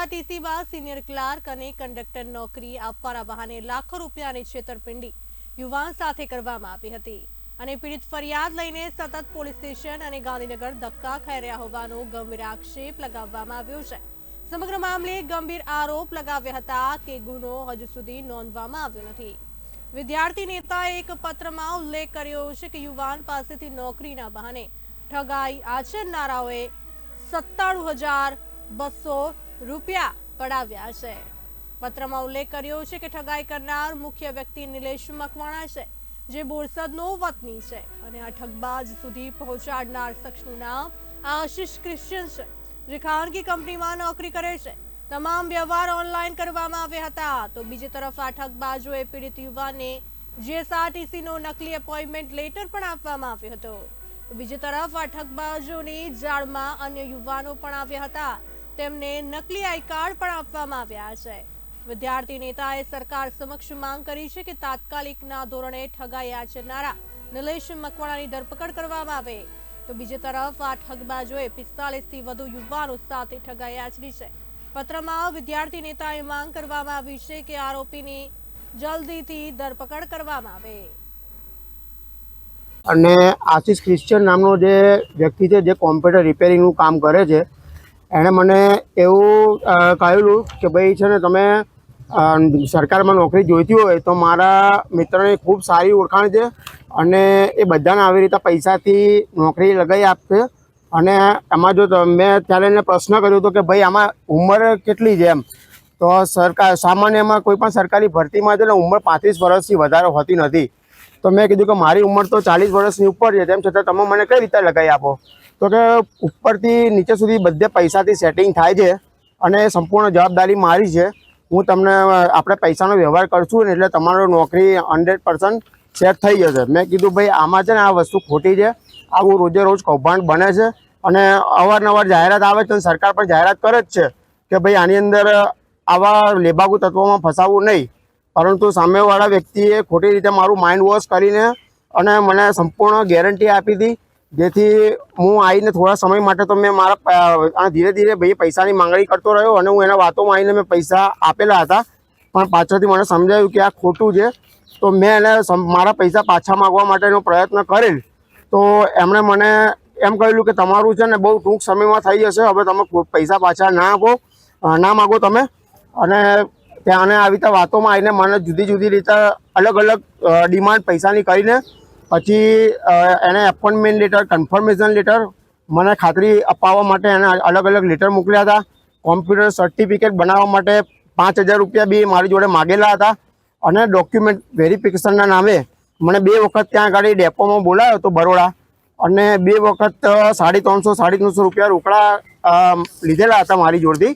જીએસઆરટીસીમાં senior clerk અને conductor નોકરી આપવાના બહાને લાખો રૂપિયાની છેતરપિંડી યુવાન સાથે કરવામાં આવી હતી. અને પીડિત ફરિયાદ લઈને સતત પોલીસ સ્ટેશન અને ગાંધીનગર ધક્કા ખાઈ રહ્યા હોવાનો ગંભીર આક્ષેપ લગાવવામાં આવ્યો છે. સમગ્ર મામલે ગંભીર આરોપ લગાવ્યા હતા કે ગુનો હજુ સુધી નોંધવામાં આવ્યો નથી. વિદ્યાર્થી નેતાએ એક પત્રમાં ઉલ્લેખ કર્યો છે કે યુવાન પાસેથી નોકરીના બહાને ઠગાઈ આચરનારાઓએ સત્તાણું હજાર બસો રૂપિયા પડાવ્યા છે. પત્રમાં ઉલ્લેખ કર્યો છે કે ઠગાઈ કરનાર મુખ્ય વ્યક્તિ નિલેશ મકવાણા છે, જે બોરસદનો વતની છે અને આ ઠગબાજ સુધી પહોંચાડનાર શખ્સનું નામ આશિષ ક્રિશ્ચિયન છે, જે ખાનગી કંપનીમાં નોકરી કરે છે. તમામ વ્યવહાર ઓનલાઈન કરવામાં આવ્યા હતા, તો બીજી તરફ આ ઠગબાજોએ પીડિત યુવાને જીએસઆરટીસી નો નકલી એપોઇન્ટમેન્ટ લેટર પણ આપવામાં આવ્યો હતો. બીજી તરફ આ ઠગબાજોની જાળમાં અન્ય યુવાનો પણ આવ્યા હતા તેમને નકલી આઈ કાર્ડ પણ આપવામાં આવ્યા છે. વિદ્યાર્થી નેતાએ સરકાર સમક્ષ માંગ કરી છે કે તાત્કાલિકના ધોરણે ઠગાઈ આચરનારા નિલેશ મકવાણાની ધરપકડ કરવામાં આવે. તો બીજી તરફ આ ઠગબાજોએ પિસ્તાલીસથી વધુ યુવાનો સાથે ઠગાઈ છે. પત્રમાં વિદ્યાર્થી નેતાએ માંગ કરવામાં આવી છે કે આરોપીની જલ્દીથી ધરપકડ કરવામાં આવે. અને આશિષ ક્રિશ્ચિયન નામનો જે વ્યક્તિ છે, જે કોમ્પ્યુટર રિપેરિંગનું કામ કરે છે એણે મને એવું કહેલું કે ભાઈ છે ને તમે સરકારમાં નોકરી જોઈતી હોય તો મારા મિત્રને ખૂબ સારી ઓળખાણ છે અને એ બધાને આવી રીતે પૈસાથી નોકરી લગાવી આપશે. અને એમાં જો મેં ત્યારે એને પ્રશ્ન કર્યો હતો કે ભાઈ આમાં ઉંમર કેટલી છે એમ? તો સરકાર સામાન્યમાં કોઈ પણ સરકારી ભરતીમાં છે ને ઉંમર પાંત્રીસ વર્ષથી વધારે હોતી નથી. તો મેં કીધું કે મારી ઉંમર તો ચાલીસ વર્ષની ઉપર છે, તેમ છતાં તમે મને કઈ રીતે લગાવી આપો? તો કે ઉપરથી નીચે સુધી બધે પૈસાથી સેટિંગ થાય છે અને સંપૂર્ણ જવાબદારી મારી છે. હું તમને આપણે પૈસાનો વ્યવહાર કરશું એટલે તમારો નોકરી હંડ્રેડ પર્સન્ટ સેટ થઈ જશે. મેં કીધું, ભાઈ, આમાં છે ને આ વસ્તુ ખોટી છે. આવું રોજે રોજ કૌભાંડ બને છે. અને અવારનવાર જાહેરાત આવે છે સરકાર પણ જાહેરાત કરે જ છે કે, ભાઈ, આની અંદર આવા લેબાગુ તત્વોમાં ફસાવવું નહીં. પરંતુ સામેવાળા વ્યક્તિએ ખોટી રીતે મારું માઇન્ડ વોશ કરીને અને મને સંપૂર્ણ ગેરંટી આપી હતી જેથી હું આવીને થોડા સમય માટે તો મેં મારા ધીરે ધીરે ભાઈ પૈસાની માંગણી કરતો રહ્યો અને હું એના વાતોમાં આવીને મેં પૈસા આપેલા હતા. પણ પાછળથી મને સમજાયું કે આ ખોટું છે. તો મેં એને મારા પૈસા પાછા માગવા માટેનો પ્રયત્ન કરેલ. તો એમણે મને એમ કહેલું કે તમારું છે ને બહુ ટૂંક સમયમાં થઈ જશે. હવે તમે પૈસા પાછા ના આપો. ના માગો તમે. અને ત્યાં આવી રીતે વાતોમાં આવીને મને જુદી જુદી રીતે અલગ અલગ ડિમાન્ડ પૈસાની કરીને પછી એને એપોઇન્ટમેન્ટ લેટર કન્ફર્મેશન લેટર મને ખાતરી અપાવવા માટે એને અલગ અલગ લેટર મોકલ્યા હતા. કોમ્પ્યુટર સર્ટિફિકેટ બનાવવા માટે પાંચ હજાર રૂપિયા બી મારી જોડે માગેલા હતા. અને ડોક્યુમેન્ટ વેરિફિકેશનના નામે મને બે વખત ત્યાં આગળ ડેપોમાં બોલાવ્યો હતો બરોડા. અને બે વખત સાડી ત્રણસો સાડી ત્રણસો રૂપિયા રોકડા લીધેલા હતા મારી જોડથી.